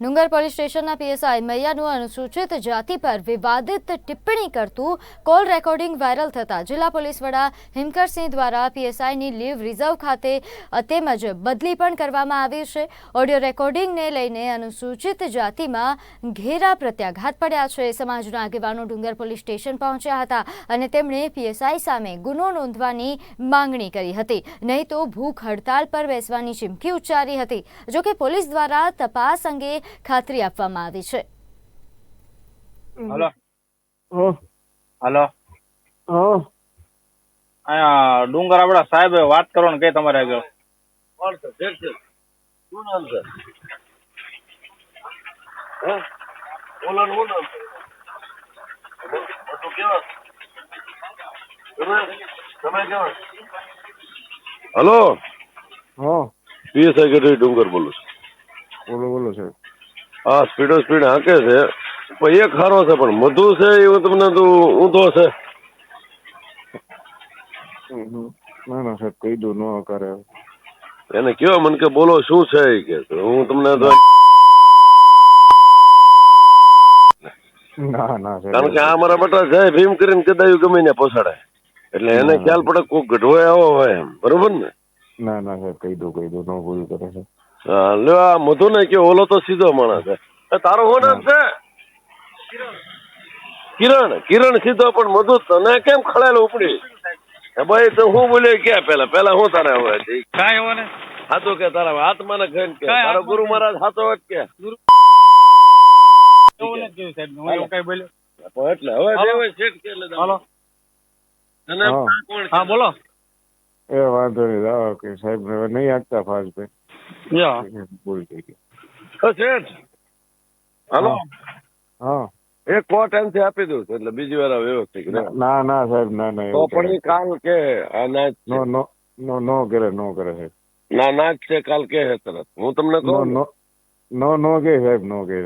ડુંગર પોલીસ સ્ટેશનના પીએસઆઈ મૈયાનું અનુસૂચિત જાતિ પર વિવાદિત ટિપ્પણી કરતું કોલ રેકોર્ડિંગ વાયરલ થતા જિલ્લા પોલીસ વડા હિમકરસિંહ દ્વારા પીએસઆઈની લીવ રિઝર્વ ખાતે તેમજ બદલી પણ કરવામાં આવી છે. ઓડિયો રેકોર્ડિંગને લઈને અનુસૂચિત જાતિમાં ઘેરા પ્રત્યાઘાત પડ્યા છે. સમાજના આગેવાનો ડુંગર પોલીસ સ્ટેશન પહોંચ્યા હતા અને તેમણે પીએસઆઈ સામે ગુનો નોંધવાની માંગણી કરી હતી. નહીં તો ભૂખ હડતાલ પર બેસવાની ચીમકી ઉચ્ચારી હતી. જોકે પોલીસ દ્વારા તપાસ અંગે ખાતરી આપવામાં આવી છે. હલો. હલો. અહીંયા ડુંગર આપડા સાહેબ વાત કરો ને કે તમારે આગળ. હલો. હા. પીએસઆઈ ગઢવી ડુંગર બોલું છું? બોલો બોલો સાહેબ. હા સ્પીડો સ્પીડ હાંકે છે. પણ એક ખારો છે પણ મધુ છે એવું તમને તો ઊંધો છે. ના ના સાહેબ કહી દો ન કરે. એને કયો મને કે બોલો શું છે એ કે હું તમને તો ના ના કારણ કે આ મારા બટા છે ભીમ કરીને કદાયું ગમે ને પોસાડે એટલે એને ખ્યાલ પડે કોક ગઢવાય આવો હોય એમ. બરોબર ને? ના ના સાહેબ કહી દો કહી દો ન ભૂલ કરે છે લ્યો આ મધુ ને કે ઓલો તો સીધો માણસ છે. તારો શું નામ છે? કિરણ. કિરણ. સીધો પણ મધુ તને કેમ ખળેલ ઉપડી? ભાઈ તો હું બોલ્યો ક્યાં પેલા? પેલા હું તારે હવે? કાંઈ ને હાથું કે તારા આત્માને ખાઈને કે? તારો ગુરુ મહારાજ હાથો જ કે? એટલે હવે શેઠ કે હાલો. હા. આ કોણ છે? હા બોલો. એ વાંધો નહીં સાહેબ નહીં આપતા ફાસ્ટ ગઈ શેઠ? હાલો? હા. એક કો ટાઈમથી આપી દઉં એટલે બીજી વાર વ્યવસ્થિત ના ના સાહેબ ના ના તો પણ એ કાલ કે આ નાચ નો નો નો નો કરે નો કરે સાહેબ. ના નાચ છે કાલ કે હે તરત. હું તમને નો કહું નો નો નો કે સાહેબ નો કે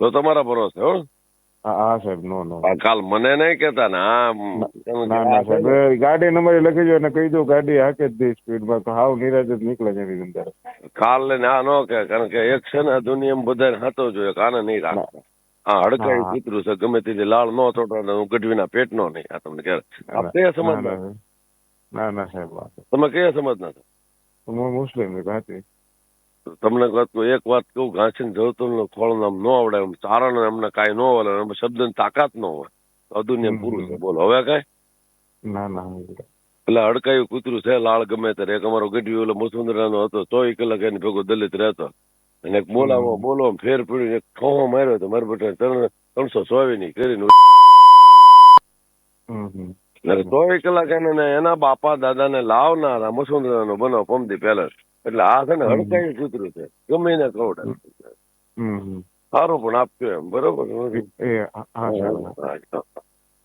તો તમારા ભરોસે હો. હા સાહેબ નો નો. કાલ મને નહીં કેતા ને આ ના ના સાહેબ ગાડી નંબર લખી દો અને કહી દો ગાડી હાકે જ દે સ્પીડમાં તો હાવ નિરાજ જ નીકળે છે એની અંદર. કાલ લઈને આ નો કે કારણ કે એક છે ને દુનિયામાં બધાને હાતો જોઈએ કે નહીં રાખે આ હડકાઈ. કૂતરું છે ગમે તેથી લાળ નો થોડો ને હું ગઢવીના પેટ નો નહીં આ તમને ક્યારે આપ કયા સમાજ ના ના. ના ના સાહેબ વાત. તમે કયા સમાજ ના છો? હું મુસ્લિમ છું હાથી તમને એક વાત કહું ઘાસીને જવતું ખોળ નામ ન આવડે એમ ચારણ એમને કાંઈ ન હોય એમ શબ્દની તાકાત ન હોય. આ પૂરું છે. બોલો હવે કાંઈ? ના ના એટલે અડકાયું કૂતરું છે લાળ ગમે ત્યારે. એક અમારો ગઢવી ઓલો મુસુંદરાનો હતો ચોવીસ કલાક એની ભેગો દલિત રહેતો. અને એક બોલાવો બોલો ફેર પડ્યું એક ઠોહો માર્યો તો મારા બેટા ત્રણ ત્રણસો ની કરીને ચોવીસ કલાક એને ને એના બાપા દાદાને લાવનારા મુસુંદરાનો બનાવ પમદી પેલેસ એટલે આ છે ને. હડકાયું કૂતરું છે. ગમે એને કવડે હમ. હમ સારું પણ આપ્યું એમ બરોબર.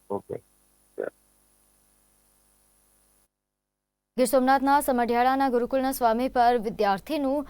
ઓકે. ગીર સોમનાથના સમઢિયાળાના ગુરુકુળના સ્વામી પર વિદ્યાર્થીનું